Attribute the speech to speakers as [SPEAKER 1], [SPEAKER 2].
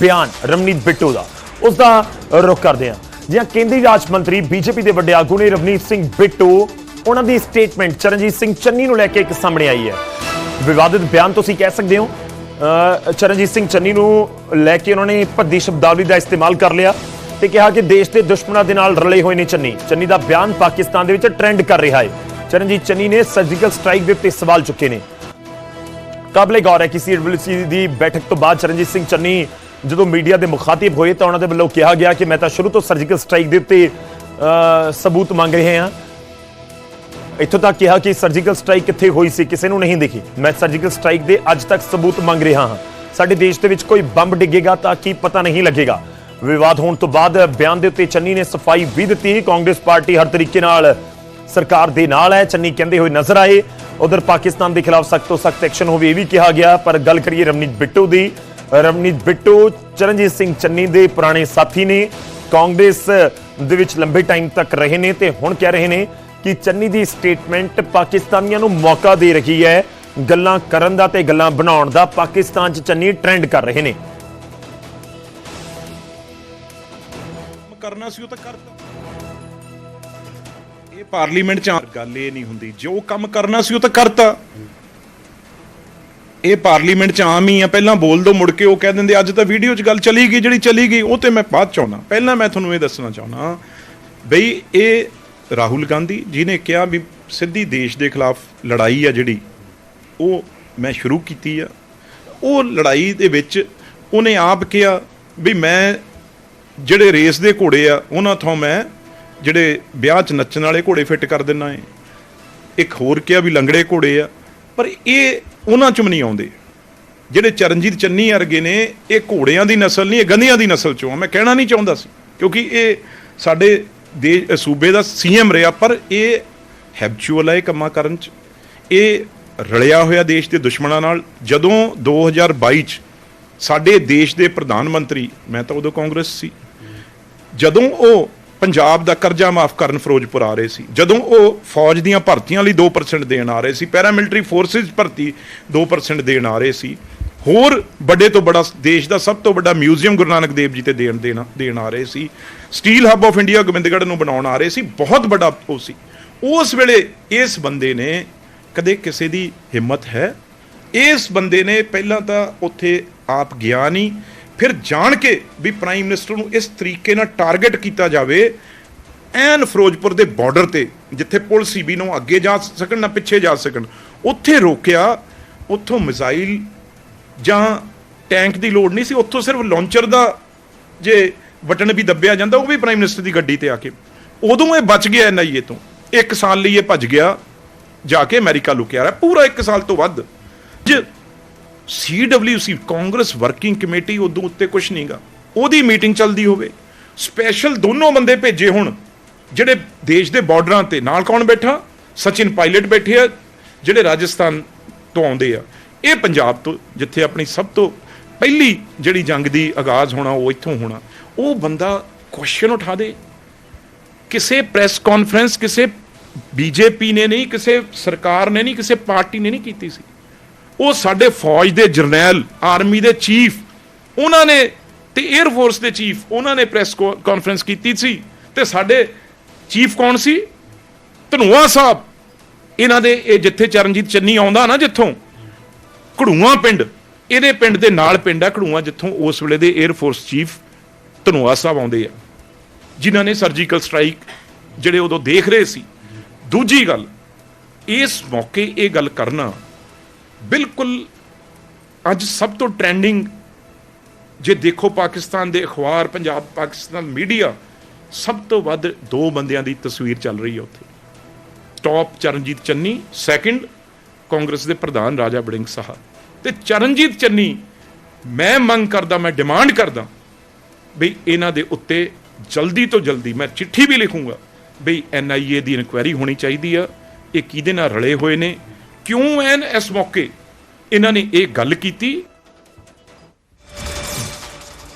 [SPEAKER 1] ਬਿਆਨ ਰਮਨੀਤ ਬਿੱਟੂ ਦਾ। ਉਸ ਦਾ ਰੁਖ ਕਰਦੇ ਹਾਂ। ਜਿਹਾਂ ਕੇਂਦਰੀ ਰਾਜ ਮੰਤਰੀ ਬੀਜੇਪੀ ਦੇ ਵੱਡੇ ਆਗੂ ਨੇ ਰਵਨੀਤ ਸਿੰਘ ਬਿੱਟੂ, ਉਹਨਾਂ ਦੀ ਸਟੇਟਮੈਂਟ ਚਰਨਜੀਤ ਸਿੰਘ ਚੰਨੀ ਨੂੰ ਲੈ ਕੇ ਇੱਕ ਸਾਹਮਣੇ ਆਈ ਹੈ। ਵਿਵਾਦਿਤ ਬਿਆਨ ਤੁਸੀਂ ਕਹਿ ਸਕਦੇ ਹੋ। ਅਹ ਚਰਨਜੀਤ ਸਿੰਘ ਚੰਨੀ ਨੂੰ ਲੈ ਕੇ ਉਹਨਾਂ ਨੇ ਭੱਦੀ ਸ਼ਬਦਾਵਲੀ ਦਾ ਇਸਤੇਮਾਲ ਕਰ ਲਿਆ ਤੇ ਕਿਹਾ ਕਿ ਦੇਸ਼ ਦੇ ਦੁਸ਼ਮਣਾਂ ਦੇ ਨਾਲ ਰਲੇ ਹੋਏ ਨੇ ਚੰਨੀ। ਚੰਨੀ ਦਾ ਬਿਆਨ ਪਾਕਿਸਤਾਨ ਦੇ ਵਿੱਚ ਟ੍ਰੈਂਡ ਕਰ ਰਿਹਾ ਹੈ। ਚਰਨਜੀਤ ਚੰਨੀ ਨੇ ਸਰਜੀਕਲ ਸਟ੍ਰਾਈਕ ਦੇ ਉੱਤੇ ਸਵਾਲ ਚੁੱਕੇ ਨੇ। ਕਾਬਲੇ ਗੌਰ ਹੈ ਕਿ ਸੀਡਬਲਯੂਸੀ ਦੀ ਬੈਠਕ ਤੋਂ ਬਾਅਦ ਚਰਨਜੀਤ ਸਿੰਘ ਚੰਨੀ ਜਦੋਂ ਮੀਡੀਆ ਦੇ ਮੁਖਾਤਿਬ ਹੋਏ ਤਾਂ ਉਹਨਾਂ ਦੇ ਵੱਲੋਂ ਕਿਹਾ ਗਿਆ ਕਿ ਮੈਂ ਤਾਂ ਸ਼ੁਰੂ ਤੋਂ ਸਰਜੀਕਲ ਸਟ੍ਰਾਈਕ ਦੇ ਉੱਤੇ ਸਬੂਤ ਮੰਗ ਰਹੇ ਹਾਂ। ਇੱਥੋਂ ਤੱਕ ਕਿਹਾ ਕਿ ਸਰਜੀਕਲ ਸਟ੍ਰਾਈਕ ਕਿੱਥੇ ਹੋਈ ਸੀ, ਕਿਸੇ ਨੂੰ ਨਹੀਂ ਦਿਖੀ। ਮੈਂ ਸਰਜੀਕਲ ਸਟ੍ਰਾਈਕ ਦੇ ਅੱਜ ਤੱਕ ਸਬੂਤ ਮੰਗ ਰਿਹਾ ਹਾਂ। ਸਾਡੇ ਦੇਸ਼ ਦੇ ਵਿੱਚ ਕੋਈ ਬੰਬ ਡਿੱਗੇਗਾ ਤਾਂ ਕੀ ਪਤਾ ਨਹੀਂ ਲੱਗੇਗਾ। ਵਿਵਾਦ ਹੋਣ ਤੋਂ ਬਾਅਦ ਬਿਆਨ ਦੇ ਉੱਤੇ ਚੰਨੀ ਨੇ ਸਫ਼ਾਈ ਵੀ ਦਿੱਤੀ। ਕਾਂਗਰਸ ਪਾਰਟੀ ਹਰ ਤਰੀਕੇ ਨਾਲ ਸਰਕਾਰ ਦੇ ਨਾਲ ਹੈ। ਚੰਨੀ ਕਹਿੰਦੇ ਹੋਏ ਨਜ਼ਰ ਆਏ। ਉਧਰ ਪਾਕਿਸਤਾਨ ਦੇ ਖਿਲਾਫ ਸਖਤ ਤੋਂ ਸਖਤ ਐਕਸ਼ਨ ਹੋਵੇ ਇਹ ਵੀ ਕਿਹਾ ਗਿਆ, ਪਰ ਗੱਲ ਕਰੀਏ ਰਵਨੀਤ ਬਿੱਟੂ ਦੀ। ਰਵਨੀਤ ਬਿੱਟੂ, ਚਰਨਜੀਤ ਸਿੰਘ ਚੰਨੀ ਦੇ ਪੁਰਾਣੇ ਸਾਥੀ ਨੇ ਕਾਂਗਰਸ ਦੇ ਵਿੱਚ ਲੰਬੇ ਟਾਈਮ ਤੱਕ ਰਹੇ ਨੇ ਤੇ ਹੁਣ ਕਹਿ ਰਹੇ ਨੇ ਕਿ ਚੰਨੀ ਦੀ ਸਟੇਟਮੈਂਟ ਪਾਕਿਸਤਾਨੀਆਂ ਨੂੰ ਮੌਕਾ ਦੇ ਰਹੀ ਹੈ। ਗੱਲਾਂ ਕਰਨ ਦਾ ਤੇ ਗੱਲਾਂ ਬਣਾਉਣ ਦਾ ਪਾਕਿਸਤਾਨ 'ਚ ਚੰਨੀ ਟ੍ਰੈਂਡ ਕਰ ਰਹੇ ਨੇ।
[SPEAKER 2] ਕਰਨਾ ਸੀ ਉਹ ਤਾਂ ਕਰਤਾ ਇਹ ਪਾਰਲੀਮੈਂਟ ਚ ਆ- ਗੱਲ ਇਹ ਨਹੀਂ ਹੁੰਦੀ। ਜੋ ਕੰਮ ਕਰਨਾ ਸੀ ਉਹ ਤਾਂ ਕਰਤਾ। ਇਹ ਪਾਰਲੀਮੈਂਟ ਚ ਆਮ ਹੀ ਆ। ਪਹਿਲਾਂ ਬੋਲ ਦੋ ਮੁੜ ਕੇ, ਉਹ ਕਹਿ ਦਿੰਦੇ, ਅੱਜ ਤਾਂ ਵੀਡੀਓ 'ਚ ਗੱਲ ਚਲੀ ਗਈ, ਜਿਹੜੀ ਚਲੀ ਗਈ, ਉਹ ਤੇ ਮੈਂ ਬਾਅਦ ਚਾਹੁੰਦਾ ਪਹਿਲਾਂ ਮੈਂ ਤੁਹਾਨੂੰ ਇਹ ਦੱਸਣਾ ਚਾਹੁੰਦਾ ਬਈ, ਇਹ ਰਾਹੁਲ ਗਾਂਧੀ ਜਿਹਨੇ ਕਿਹਾ ਵੀ ਸਿੱਧੀ ਦੇਸ਼ ਦੇ ਖਿਲਾਫ ਲੜਾਈ ਆ ਜਿਹੜੀ, ਉਹ ਮੈਂ ਸ਼ੁਰੂ ਕੀਤੀ ਆ। ਉਹ ਲੜਾਈ ਦੇ ਵਿੱਚ ਉਹਨੇ ਆਪ ਕਿਹਾ ਵੀ ਮੈਂ ਜਿਹੜੇ ਰੇਸ ਦੇ ਘੋੜੇ ਆ, ਉਹਨਾਂ ਤੋਂ ਮੈਂ ਜਿਹੜੇ ਵਿਆਹ 'ਚ ਨੱਚਣ ਵਾਲੇ ਘੋੜੇ ਫਿੱਟ ਕਰ ਦਿੰਨਾ ਏ, ਇੱਕ ਹੋਰ ਕਿਹਾ ਵੀ ਲੰਗੜੇ ਘੋੜੇ ਆ, ਪਰ ਇਹ ਉਹਨਾਂ 'ਚ ਵੀ ਨਹੀਂ ਆਉਂਦੇ। ਜਿਹੜੇ ਚਰਨਜੀਤ ਚੰਨੀ ਵਰਗੇ ਨੇ, ਇਹ ਘੋੜਿਆਂ ਦੀ ਨਸਲ ਨਹੀਂ, ਇਹ ਗਧਿਆਂ ਦੀ ਨਸਲ 'ਚੋਂ ਆ। ਮੈਂ ਕਹਿਣਾ ਨਹੀਂ ਚਾਹੁੰਦਾ ਸੀ, ਕਿਉਂਕਿ ਇਹ ਸਾਡੇ ਦੇ ਸੂਬੇ ਦਾ ਸੀਐਮ ਰਿਹਾ, ਪਰ ਇਹ ਹੈਬਚੁਅਲ ਹੈ ਇਹ ਕੰਮਾਂ ਕਰਨ 'ਚ। ਇਹ ਰਲਿਆ ਹੋਇਆ ਦੇਸ਼ ਦੇ ਦੁਸ਼ਮਣਾਂ ਨਾਲ, ਜਦੋਂ 2022 'ਚ ਸਾਡੇ ਦੇਸ਼ ਦੇ ਪ੍ਰਧਾਨ ਮੰਤਰੀ, ਮੈਂ ਤਾਂ ਉਦੋਂ ਕਾਂਗਰਸ ਸੀ, ਜਦੋਂ ਉਹ ਪੰਜਾਬ ਦਾ ਕਰਜ਼ਾ ਮਾਫ ਕਰਨ ਫਿਰੋਜ਼ਪੁਰ ਆ ਰਹੇ ਸੀ। ਜਦੋਂ ਉਹ ਫੌਜ ਦੀਆਂ ਭਰਤੀਆਂ ਲਈ 2% ਦੇਣ ਆ ਰਹੇ ਸੀ ਪੈਰਾਮਿਲਟਰੀ ਫੋਰਸਿਸ ਭਰਤੀ 2% ਦੇਣ ਆ ਰਹੇ ਸੀ, ਹੋਰ ਵੱਡੇ ਤੋਂ ਬੜਾ ਦੇਸ਼ ਦਾ ਸਭ ਤੋਂ ਵੱਡਾ ਮਿਊਜ਼ੀਅਮ ਗੁਰੂ ਨਾਨਕ ਦੇਵ ਜੀ ਤੇ ਦੇਣ ਦੇਣ ਦੇਣ ਆ ਰਹੇ ਸੀ। Steel hub of India Gobindgarh ਨੂੰ ਬਣਾਉਣ ਆ ਰਹੇ ਸੀ, ਬਹੁਤ ਵੱਡਾ ਉਹ ਸੀ। ਉਸ ਵੇਲੇ ਇਸ ਬੰਦੇ ਨੇ ਕਦੇ ਕਿਸੇ ਦੀ ਹਿੰਮਤ ਹੈ? ਇਸ ਬੰਦੇ ਨੇ ਪਹਿਲਾਂ ਤਾਂ ਉੱਥੇ ਆਪ ਗਿਆ ਨਹੀਂ ਫਿਰ ਜਾਣ ਕੇ ਵੀ ਪ੍ਰਾਈਮ ਮਿਨਿਸਟਰ ਨੂੰ ਇਸ ਤਰੀਕੇ ਨਾਲ ਟਾਰਗੇਟ ਕੀਤਾ ਜਾਵੇ, ਐਨ ਫਿਰੋਜ਼ਪੁਰ ਦੇ ਬਾਰਡਰ ਤੇ, ਜਿੱਥੇ ਪੁਲ ਸੀਬੀ ਨੂੰ ਅੱਗੇ ਜਾ ਸਕਣ ਨਾ ਪਿੱਛੇ ਜਾ ਸਕਣ, ਉੱਥੇ ਰੋਕਿਆ, ਉੱਥੋਂ ਮਿਜ਼ਾਈਲ ਜਾਂ ਟੈਂਕ ਦੀ ਲੋੜ ਨਹੀਂ ਸੀ, ਉੱਥੋਂ ਸਿਰਫ ਲਾਂਚਰ ਦਾ ਜੇ ਬਟਨ ਵੀ ਦੱਬਿਆ ਜਾਂਦਾ, ਉਹ ਵੀ ਪ੍ਰਾਈਮ ਮਿਨਿਸਟਰ ਦੀ ਗੱਡੀ ਤੇ ਆ ਕੇ। ਉਦੋਂ ਇਹ ਬਚ ਗਿਆ ਐਨਆਈਏ ਤੋਂ। ਇੱਕ ਸਾਲ ਲਈ ਇਹ ਭੱਜ ਗਿਆ, ਜਾ ਕੇ ਅਮਰੀਕਾ ਲੁਕਿਆ ਰਿਹਾ। ਪੂਰਾ ਇੱਕ ਸਾਲ ਤੋਂ ਵੱਧ, ਜ ਸੀਡਬਲਯੂਸੀ ਕਾਂਗਰਸ ਵਰਕਿੰਗ ਕਮੇਟੀ ਉਦੋਂ ਉੱਤੇ ਕੁਝ ਨਹੀਂਗਾ। ਉਹਦੀ ਮੀਟਿੰਗ ਚੱਲਦੀ ਹੋਵੇ। ਸਪੈਸ਼ਲ ਦੋਨੋਂ ਬੰਦੇ ਭੇਜੇ ਹੁਣ, ਜਿਹੜੇ ਦੇਸ਼ ਦੇ ਬਾਰਡਰਾਂ ਤੇ। ਨਾਲ ਕੌਣ ਬੈਠਾ? ਸਚਿਨ ਪਾਇਲਟ ਬੈਠੇ ਆ, ਜਿਹੜੇ ਰਾਜਸਥਾਨ ਤੋਂ ਆਉਂਦੇ ਆ। ਇਹ ਪੰਜਾਬ ਤੋਂ, ਜਿੱਥੇ ਆਪਣੀ ਸਭ ਤੋਂ ਪਹਿਲੀ ਜਿਹੜੀ ਜੰਗ ਦੀ ਆਗਾਜ਼ ਹੋਣਾ, ਉਹ ਇੱਥੋਂ ਹੋਣਾ। ਉਹ ਬੰਦਾ ਕੁਐਸਚਨ ਉਠਾ ਦੇ। ਕਿਸੇ ਪ੍ਰੈਸ ਕਾਨਫਰੰਸ ਕਿਸੇ ਬੀਜੇਪੀ ਨੇ ਨਹੀਂ, ਕਿਸੇ ਸਰਕਾਰ ਨੇ ਨਹੀਂ, ਕਿਸੇ ਪਾਰਟੀ ਨੇ ਨਹੀਂ ਕੀਤੀ ਸੀ। ਉਹ ਸਾਡੇ ਫੌਜ ਦੇ ਜਰਨੈਲ, ਆਰਮੀ ਦੇ ਚੀਫ, ਉਹਨਾਂ ਨੇ ਤੇ 에ਅਰ ਫੋਰਸ ਦੇ ਚੀਫ, ਉਹਨਾਂ ਨੇ ਪ੍ਰੈਸ ਕਾਨਫਰੰਸ ਕੀਤੀ ਸੀ। ਤੇ ਸਾਡੇ ਚੀਫ ਕੌਣ ਸੀ? ਧਨੂਆ ਸਾਹਿਬ। ਇਹਨਾਂ ਦੇ ਇਹ ਜਿੱਥੇ ਚਰਨਜੀਤ ਚੰਨੀ ਆਉਂਦਾ ਨਾ ਜਿੱਥੋਂ, ਘੜੂਆਂ ਪਿੰਡ, ਇਹਦੇ ਪਿੰਡ ਦੇ ਨਾਲ ਪਿੰਡ ਆ ਘੜੂਆਂ ਜਿੱਥੋਂ ਉਸ ਵੇਲੇ ਦੇ air force chief Dhanoa Sahib ਆਉਂਦੇ ਆ। ਜਿਨ੍ਹਾਂ ਨੇ ਸਰਜੀਕਲ ਸਟ੍ਰਾਈਕ ਜਿਹੜੇ ਉਦੋਂ ਦੇਖ ਰਹੇ ਸੀ। ਦੂਜੀ ਗੱਲ, ਇਸ ਮੌਕੇ ਇਹ ਗੱਲ ਕਰਨਾ ਬਿਲਕੁਲ ਅੱਜ ਸਭ ਤੋਂ ਟ੍ਰੈਂਡਿੰਗ ਜੇ ਦੇਖੋ ਪਾਕਿਸਤਾਨ ਦੇ ਅਖਬਾਰ, ਪੰਜਾਬ, ਪਾਕਿਸਤਾਨ ਮੀਡੀਆ ਸਭ ਤੋਂ ਵੱਧ ਦੋ ਬੰਦਿਆਂ ਦੀ ਤਸਵੀਰ ਚੱਲ ਰਹੀ ਹੈ ਉੱਥੇ। ਟੌਪ ਚਰਨਜੀਤ ਚੰਨੀ ਸੈਕਿੰਡ ਕਾਂਗਰਸ ਦੇ ਪ੍ਰਧਾਨ ਰਾਜਾ ਬੜਿੰਗ ਸਾਹਿਬ ਤੇ ਚਰਨਜੀਤ ਚੰਨੀ, ਮੈਂ ਮੰਗ ਕਰਦਾ, ਮੈਂ ਡਿਮਾਂਡ ਕਰਦਾ ਵੀ ਇਹਨਾਂ ਦੇ ਉੱਤੇ ਜਲਦੀ ਤੋਂ ਜਲਦੀ ਮੈਂ ਚਿੱਠੀ ਵੀ ਲਿਖੂੰਗਾ ਵੀ ਐਨਆਈਏ ਦੀ ਇਨਕੁਆਇਰੀ ਹੋਣੀ ਚਾਹੀਦੀ ਆ। ਇਹ ਕਿਹਦੇ ਨਾਲ ਰਲੇ ਹੋਏ ਨੇ? ਕਿਉਂ ਐਨ ਇਸ ਮੌਕੇ? ਇਹਨਾਂ ਨੇ ਇਹ ਗੱਲ ਕੀਤੀ